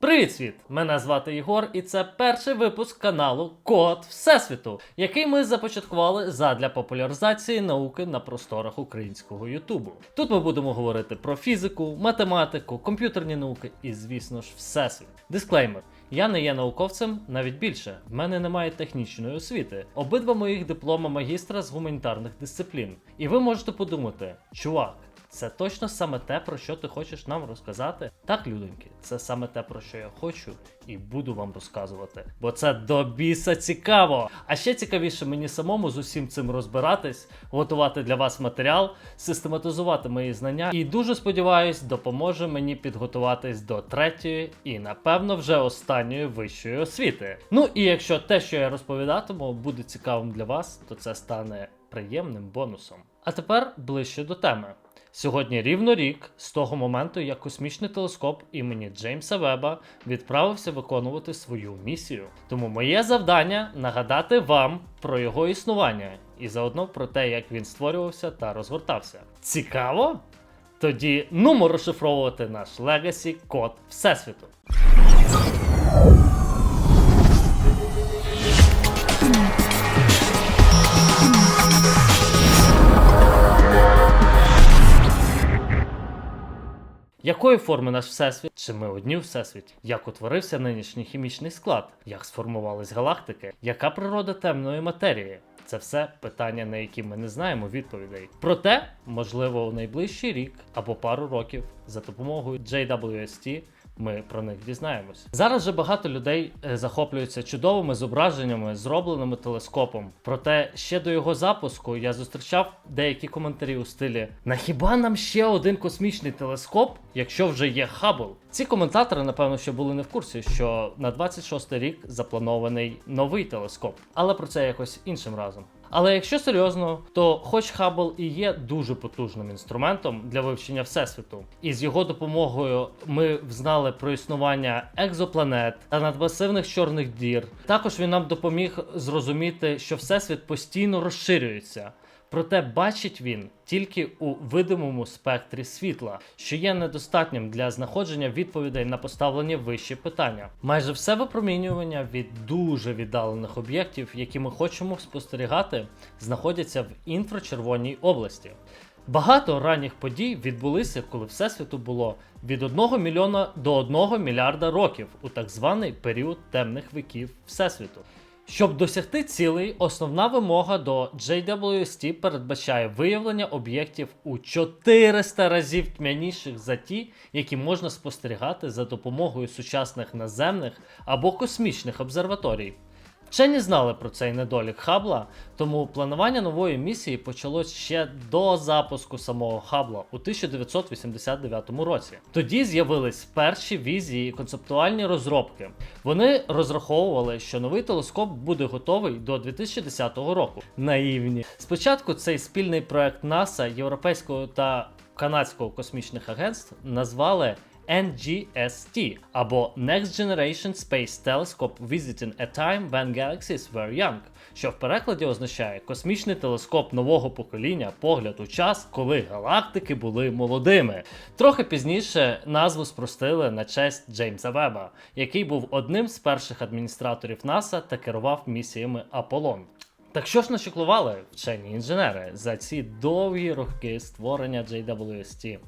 Привіт, світ! Мене звати Єгор, і це перший випуск каналу Код Всесвіту, який ми започаткували задля популяризації науки на просторах українського Ютубу. Тут ми будемо говорити про фізику, математику, комп'ютерні науки і, звісно ж, всесвіт. Дисклеймер. Я не є науковцем, навіть більше. В мене немає технічної освіти. Обидва моїх диплома магістра з гуманітарних дисциплін. І ви можете подумати, чувак, це точно саме те, про що ти хочеш нам розказати? Так, людоньки, це саме те, про що я хочу і буду вам розказувати. Бо це до біса цікаво. А ще цікавіше мені самому з усім цим розбиратись, готувати для вас матеріал, систематизувати мої знання і дуже сподіваюсь, допоможе мені підготуватись до третьої і, напевно, вже останньої вищої освіти. Ну і якщо те, що я розповідатиму, буде цікавим для вас, то це стане приємним бонусом. А тепер ближче до теми. Сьогодні рівно рік з того моменту, як космічний телескоп імені Джеймса Веба відправився виконувати свою місію. Тому моє завдання нагадати вам про його існування і заодно про те, як він створювався та розгортався. Цікаво? Тоді нумо розшифровувати наш Legacy код Всесвіту. Якої форми наш всесвіт? Чи ми одні у всесвіті? Як утворився нинішній хімічний склад? Як сформувались галактики? Яка природа темної матерії? Це все питання, на які ми не знаємо відповідей. Проте, можливо, у найближчий рік або пару років за допомогою JWST ми про них дізнаємось. Зараз же багато людей е, захоплюються чудовими зображеннями, зробленими телескопом. Проте ще до його запуску я зустрічав деякі коментарі у стилі: На хіба нам ще один космічний телескоп, якщо вже є Хаббл? Ці коментатори, напевно, ще були не в курсі, що на 26 рік запланований новий телескоп, але про це якось іншим разом. Але якщо серйозно, то хоч Хаббл і є дуже потужним інструментом для вивчення всесвіту, і з його допомогою ми взнали про існування екзопланет та надмасивних чорних дір. Також він нам допоміг зрозуміти, що всесвіт постійно розширюється. Проте бачить він тільки у видимому спектрі світла, що є недостатнім для знаходження відповідей на поставлені вищі питання. Майже все випромінювання від дуже віддалених об'єктів, які ми хочемо спостерігати, знаходяться в інфрачервоній області. Багато ранніх подій відбулися, коли всесвіту було від 1 мільйона до 1 мільярда років у так званий період темних віків всесвіту. Щоб досягти цілей, основна вимога до JWST передбачає виявлення об'єктів у 400 разів тьмяніших за ті, які можна спостерігати за допомогою сучасних наземних або космічних обсерваторій. Вчені знали про цей недолік Хабла, тому планування нової місії почалось ще до запуску самого Хабла у 1989 році. Тоді з'явились перші візії і концептуальні розробки. Вони розраховували, що новий телескоп буде готовий до 2010 року. Наївні. Спочатку цей спільний проект НАСА, Європейського та Канадського космічних агентств назвали NGST або Next Generation Space Telescope Visiting a Time When Galaxies Were Young, що в перекладі означає космічний телескоп нового покоління, погляд у час, коли галактики були молодими. Трохи пізніше назву спростили на честь Джеймса Веба, який був одним з перших адміністраторів НАСА та керував місіями Аполлон. Так що ж нашіклували вчені інженери за ці довгі роки створення JWST?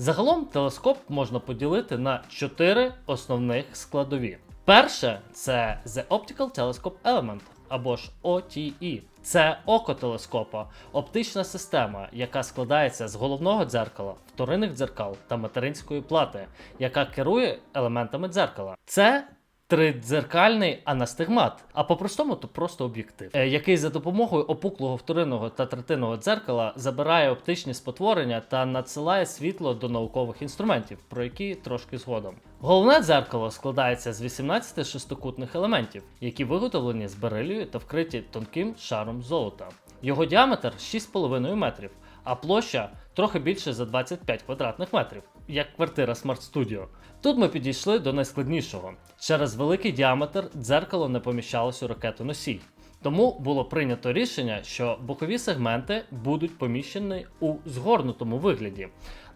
Загалом телескоп можна поділити на чотири основних складові. Перше це The Optical Telescope Element або ж OTE. Це око телескопа, оптична система, яка складається з головного дзеркала, вторинних дзеркал та материнської плати, яка керує елементами дзеркала. Це Тридзеркальний анастигмат, а по-простому то просто об'єктив, е, який за допомогою опуклого вторинного та третинного дзеркала забирає оптичні спотворення та надсилає світло до наукових інструментів, про які трошки згодом. Головне дзеркало складається з 18 шестикутних елементів, які виготовлені з берилію та вкриті тонким шаром золота. Його діаметр 6,5 метрів, а площа трохи більше за 25 квадратних метрів, як квартира Smart Studio. Тут ми підійшли до найскладнішого. Через великий діаметр дзеркало не поміщалось у ракету носій. Тому було прийнято рішення, що бокові сегменти будуть поміщені у згорнутому вигляді,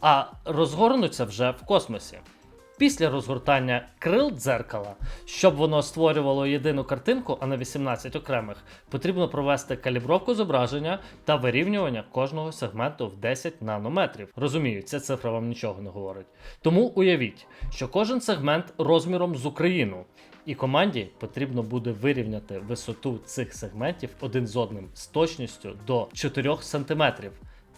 а розгорнуться вже в космосі. Після розгортання крил дзеркала, щоб воно створювало єдину картинку, а не 18 окремих, потрібно провести калібровку зображення та вирівнювання кожного сегменту в 10 нанометрів. Розумію, ця цифра вам нічого не говорить. Тому уявіть, що кожен сегмент розміром з Україну. І команді потрібно буде вирівняти висоту цих сегментів один з одним з точністю до 4 см.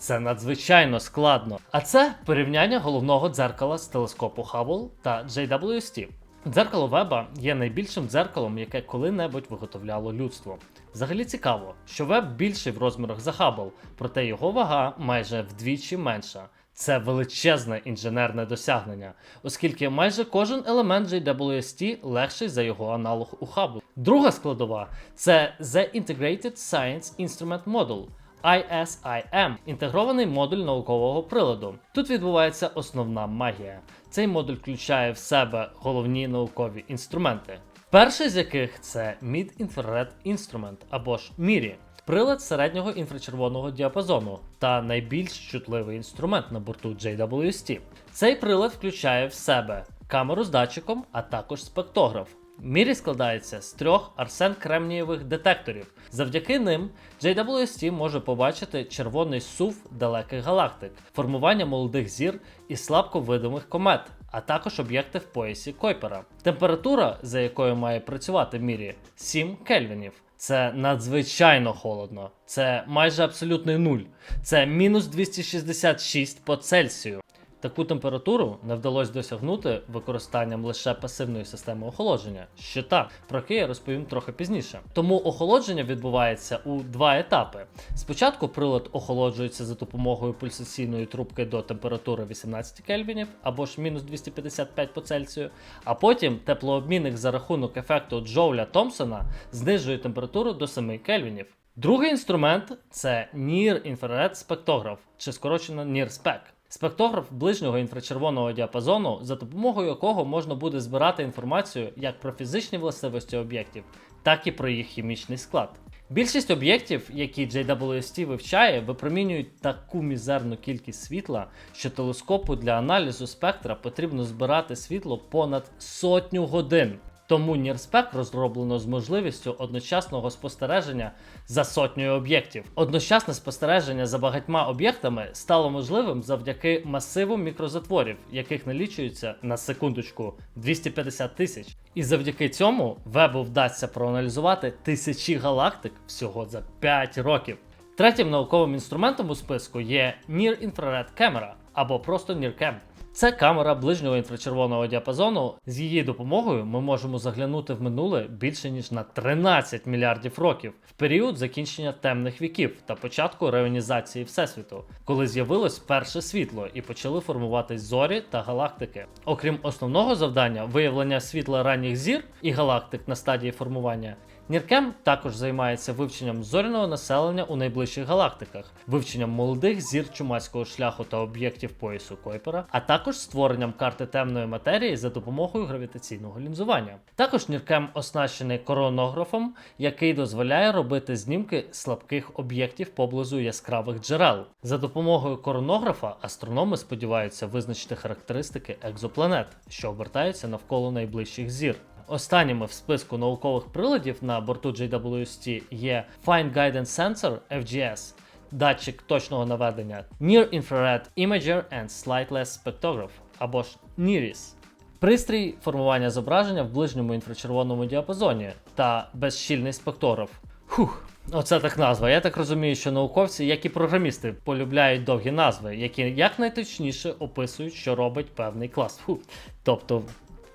Це надзвичайно складно. А це порівняння головного дзеркала з телескопу Hubble та JWST. Дзеркало Веба є найбільшим дзеркалом, яке коли-небудь виготовляло людство. Взагалі цікаво, що Веб більший в розмірах за Hubble, проте його вага майже вдвічі менша. Це величезне інженерне досягнення, оскільки майже кожен елемент JWST легший за його аналог у Hubble. Друга складова це The Integrated Science Instrument Model. ISIM – інтегрований модуль наукового приладу. Тут відбувається основна магія. Цей модуль включає в себе головні наукові інструменти. Перший з яких це Mid-Infrared Instrument або ж MIRI. Прилад середнього інфрачервоного діапазону та найбільш чутливий інструмент на борту JWST. Цей прилад включає в себе камеру з датчиком, а також спектограф. Мірі складається з трьох арсен кремнієвих детекторів. Завдяки ним JWST може побачити червоний сув далеких галактик, формування молодих зір і слабко видимих комет, а також об'єкти в поясі Койпера. Температура, за якою має працювати Мірі, 7 кельвінів. Це надзвичайно холодно. Це майже абсолютний нуль. Це мінус 266 по Цельсію. Таку температуру не вдалося досягнути використанням лише пасивної системи охолодження, що так, про яке я розповім трохи пізніше. Тому охолодження відбувається у два етапи. Спочатку прилад охолоджується за допомогою пульсаційної трубки до температури 18 кельвінів або ж мінус 255 по Цельсію, а потім теплообмінник за рахунок ефекту Джоуля Томпсона знижує температуру до 7 кельвінів. Другий інструмент це Near Infrared спектограф, чи скорочено NIRSPEC. Спектограф ближнього інфрачервоного діапазону, за допомогою якого можна буде збирати інформацію як про фізичні властивості об'єктів, так і про їх хімічний склад. Більшість об'єктів, які JWST вивчає, випромінюють таку мізерну кількість світла, що телескопу для аналізу спектра потрібно збирати світло понад сотню годин. Тому NIRSPEC розроблено з можливістю одночасного спостереження за сотнею об'єктів. Одночасне спостереження за багатьма об'єктами стало можливим завдяки масиву мікрозатворів, яких налічується на секундочку 250 тисяч. І завдяки цьому вебу вдасться проаналізувати тисячі галактик всього за 5 років. Третім науковим інструментом у списку є Near Infrared Camera або просто NIRCam. Це камера ближнього інфрачервоного діапазону. З її допомогою ми можемо заглянути в минуле більше ніж на 13 мільярдів років в період закінчення темних віків та початку реонізації Всесвіту, коли з'явилось перше світло і почали формуватись зорі та галактики. Окрім основного завдання виявлення світла ранніх зір і галактик на стадії формування. Ніркем також займається вивченням зоряного населення у найближчих галактиках, вивченням молодих зір чумацького шляху та об'єктів поясу Койпера, а також створенням карти темної матерії за допомогою гравітаційного лінзування. Також Ніркем оснащений коронографом, який дозволяє робити знімки слабких об'єктів поблизу яскравих джерел. За допомогою коронографа астрономи сподіваються визначити характеристики екзопланет, що обертаються навколо найближчих зір. Останніми в списку наукових приладів на борту JWST є Fine Guidance Sensor FGS, датчик точного наведення, Near Infrared Imager and Slightless Spectrograph або ж NIRIS. Пристрій формування зображення в ближньому інфрачервоному діапазоні та безщільний спектрограф. Фух, оце так назва. Я так розумію, що науковці, як і програмісти, полюбляють довгі назви, які якнайточніше описують, що робить певний клас. Фух. Тобто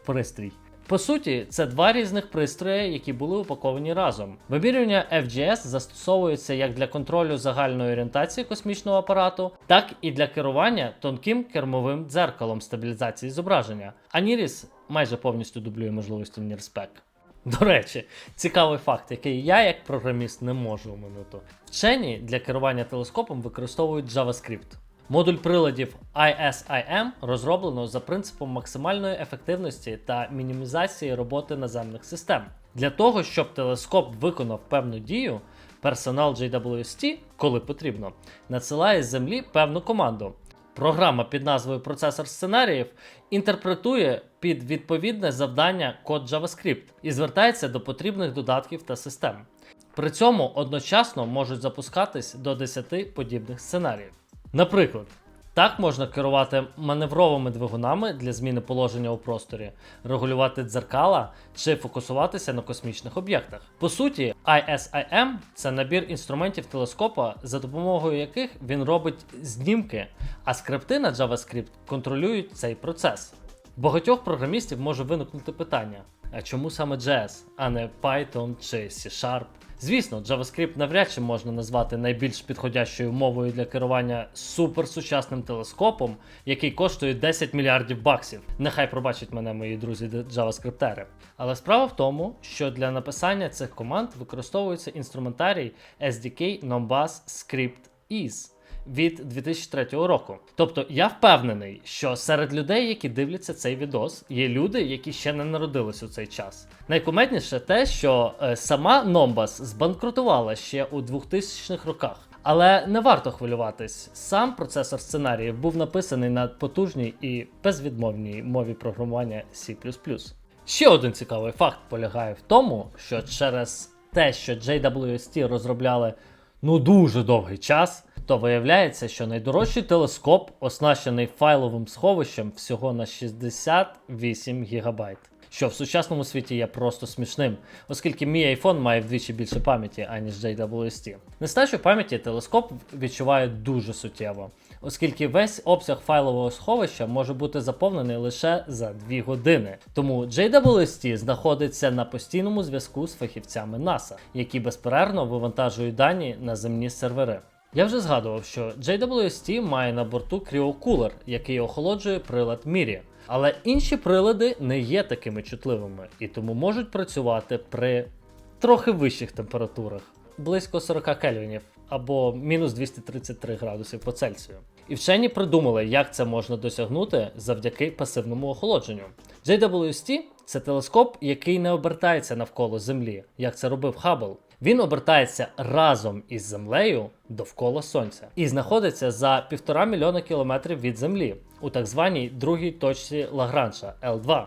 пристрій. По суті, це два різних пристрої, які були упаковані разом. Вимірювання FGS застосовується як для контролю загальної орієнтації космічного апарату, так і для керування тонким кермовим дзеркалом стабілізації зображення. А NIRIS майже повністю дублює можливості NIRSPEC. До речі, цікавий факт, який я як програміст не можу оминути. Вчені для керування телескопом використовують JavaScript. Модуль приладів ISIM розроблено за принципом максимальної ефективності та мінімізації роботи наземних систем. Для того, щоб телескоп виконав певну дію, персонал JWST, коли потрібно, надсилає з землі певну команду. Програма під назвою Процесор сценаріїв інтерпретує під відповідне завдання код JavaScript і звертається до потрібних додатків та систем. При цьому одночасно можуть запускатись до 10 подібних сценаріїв. Наприклад, так можна керувати маневровими двигунами для зміни положення у просторі, регулювати дзеркала чи фокусуватися на космічних об'єктах. По суті, ISIM – це набір інструментів телескопа, за допомогою яких він робить знімки, а скрипти на JavaScript контролюють цей процес. Багатьох програмістів може виникнути питання: а чому саме JS, а не Python чи C-Sharp? Звісно, JavaScript навряд чи можна назвати найбільш підходящою мовою для керування суперсучасним телескопом, який коштує 10 мільярдів баксів. Нехай пробачать мене мої друзі-джаваскриптери. Але справа в тому, що для написання цих команд використовується інструментарій SDK Nombas Script Ease від 2003 року. Тобто я впевнений, що серед людей, які дивляться цей відос, є люди, які ще не народились у цей час. Найкуметніше те, що е, сама Nombas збанкрутувала ще у 2000-х роках. Але не варто хвилюватись. Сам процесор сценаріїв був написаний на потужній і безвідмовній мові програмування C++. Ще один цікавий факт полягає в тому, що через те, що JWST розробляли ну дуже довгий час, то виявляється, що найдорожчий телескоп оснащений файловим сховищем всього на 68 ГБ. Що в сучасному світі є просто смішним, оскільки мій iPhone має вдвічі більше пам'яті, аніж JWST. Нестачу пам'яті телескоп відчуває дуже суттєво, оскільки весь обсяг файлового сховища може бути заповнений лише за 2 години. Тому JWST знаходиться на постійному зв'язку з фахівцями NASA, які безперервно вивантажують дані на земні сервери. Я вже згадував, що JWST має на борту кріокулер, який охолоджує прилад Мірі. Але інші прилади не є такими чутливими і тому можуть працювати при трохи вищих температурах, близько 40 кельвінів або мінус 233 градусів по Цельсію. І вчені придумали, як це можна досягнути завдяки пасивному охолодженню. JWST це телескоп, який не обертається навколо Землі, як це робив Хаббл. Він обертається разом із Землею довкола Сонця і знаходиться за півтора мільйона кілометрів від Землі у так званій другій точці Лагранжа L2.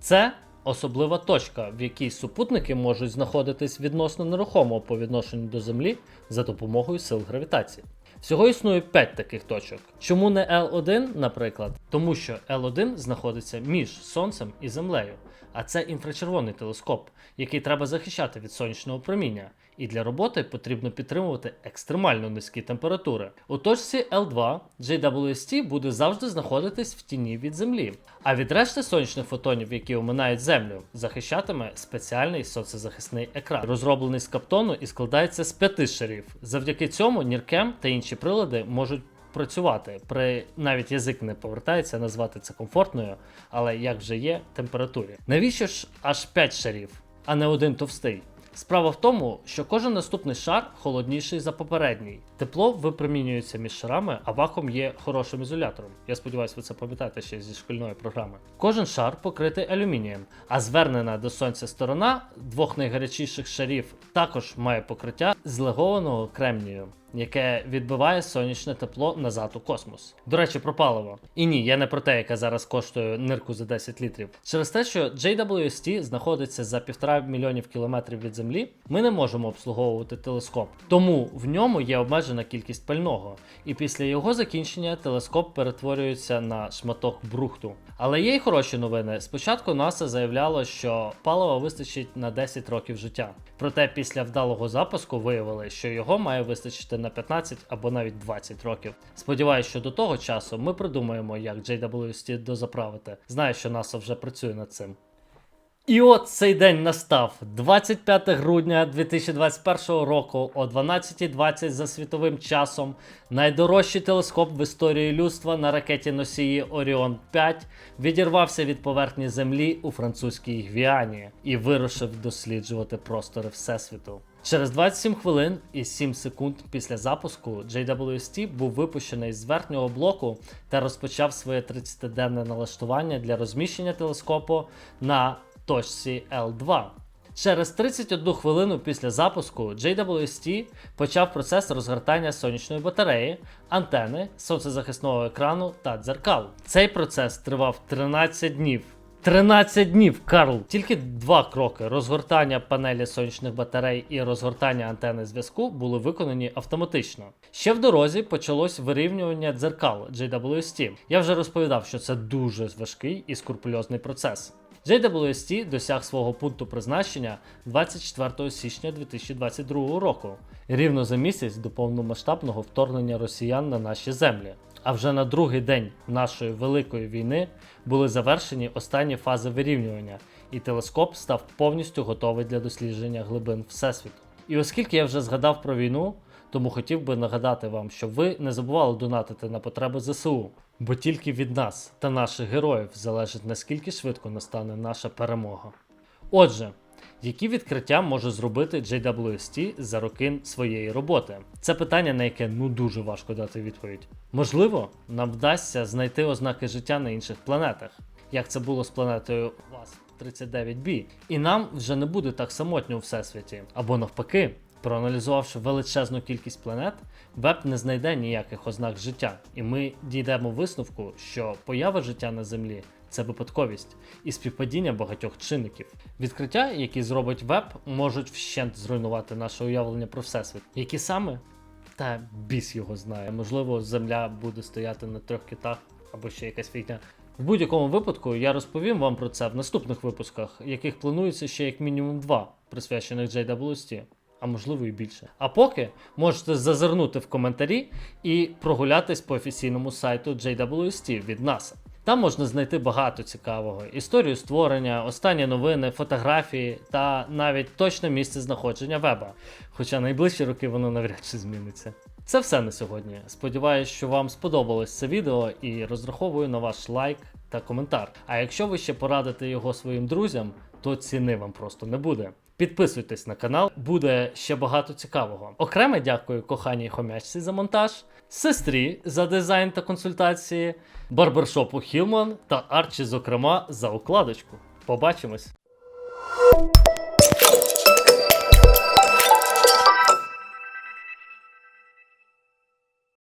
Це особлива точка, в якій супутники можуть знаходитись відносно нерухомо по відношенню до Землі за допомогою сил гравітації. Всього існує 5 таких точок. Чому не L1, наприклад? Тому що L1 знаходиться між Сонцем і Землею, а це інфрачервоний телескоп, який треба захищати від сонячного проміння. І для роботи потрібно підтримувати екстремально низькі температури. У точці L2 JWST буде завжди знаходитись в тіні від Землі, а від решти сонячних фотонів, які оминають Землю, захищатиме спеціальний сонцезахисний екран, розроблений з каптону і складається з п'яти шарів. Завдяки цьому Ніркем та інші прилади можуть працювати. При навіть язик не повертається назвати це комфортною, але як вже є температурі. Навіщо ж аж 5 шарів, а не один товстий? Справа в тому, що кожен наступний шар холодніший за попередній. Тепло випромінюється між шарами, а вакуум є хорошим ізолятором. Я сподіваюся, ви це пам'ятаєте ще зі шкільної програми. Кожен шар покритий алюмінієм, а звернена до сонця сторона двох найгарячіших шарів також має покриття з легованого кремнію. Яке відбиває сонячне тепло назад у космос. До речі, про паливо. І ні, я не про те, яке зараз коштує нирку за 10 літрів. Через те, що JWST знаходиться за півтора мільйонів кілометрів від Землі, ми не можемо обслуговувати телескоп. Тому в ньому є обмежена кількість пального. І після його закінчення телескоп перетворюється на шматок брухту. Але є й хороші новини. Спочатку НАСА заявляло, що палива вистачить на 10 років життя. Проте після вдалого запуску виявили, що його має вистачити на 15 або навіть 20 років. Сподіваюсь, що до того часу ми придумаємо, як JWST дозаправити. Знаю, що НАСА вже працює над цим. І от цей день настав 25 грудня 2021 року о 12.20 за світовим часом. Найдорожчий телескоп в історії людства на ракеті носії Оріон 5 відірвався від поверхні Землі у французькій Гвіані і вирушив досліджувати простори Всесвіту. Через 27 хвилин і 7 секунд після запуску JWST був випущений з верхнього блоку та розпочав своє 30-денне налаштування для розміщення телескопу на точці L2. Через 31 хвилину після запуску JWST почав процес розгортання сонячної батареї, антени, сонцезахисного екрану та дзеркал. Цей процес тривав 13 днів. 13 днів, Карл! Тільки два кроки розгортання панелі сонячних батарей і розгортання антени зв'язку були виконані автоматично. Ще в дорозі почалось вирівнювання дзеркал JWST. Я вже розповідав, що це дуже важкий і скрупульозний процес. JWST досяг свого пункту призначення 24 січня 2022 року, рівно за місяць до повномасштабного вторгнення росіян на наші землі. А вже на другий день нашої великої війни були завершені останні фази вирівнювання, і телескоп став повністю готовий для дослідження глибин Всесвіту. І оскільки я вже згадав про війну, тому хотів би нагадати вам, щоб ви не забували донатити на потреби ЗСУ, бо тільки від нас та наших героїв залежить наскільки швидко настане наша перемога. Отже, які відкриття може зробити JWST за роки своєї роботи? Це питання, на яке ну дуже важко дати відповідь. Можливо, нам вдасться знайти ознаки життя на інших планетах, як це було з планетою ВАС 39b, і нам вже не буде так самотньо у всесвіті. Або навпаки, проаналізувавши величезну кількість планет, веб не знайде ніяких ознак життя, і ми дійдемо висновку, що поява життя на Землі це випадковість і співпадіння багатьох чинників. Відкриття, які зробить веб, можуть вщент зруйнувати наше уявлення про всесвіт. Які саме? Та біс його знає. Можливо, земля буде стояти на трьох китах або ще якась фігня. В будь-якому випадку я розповім вам про це в наступних випусках, яких планується ще як мінімум два, присвячених JWST, а можливо і більше. А поки можете зазирнути в коментарі і прогулятись по офіційному сайту JWST від NASA. Там можна знайти багато цікавого: історію створення, останні новини, фотографії та навіть точне місце знаходження веба. Хоча найближчі роки воно навряд чи зміниться. Це все на сьогодні. Сподіваюсь, що вам сподобалось це відео і розраховую на ваш лайк та коментар. А якщо ви ще порадите його своїм друзям, то ціни вам просто не буде. Підписуйтесь на канал, буде ще багато цікавого. Окреме дякую коханій хомячці за монтаж, сестрі за дизайн та консультації, барбершопу Хілман та Арчі, зокрема, за укладочку. Побачимось!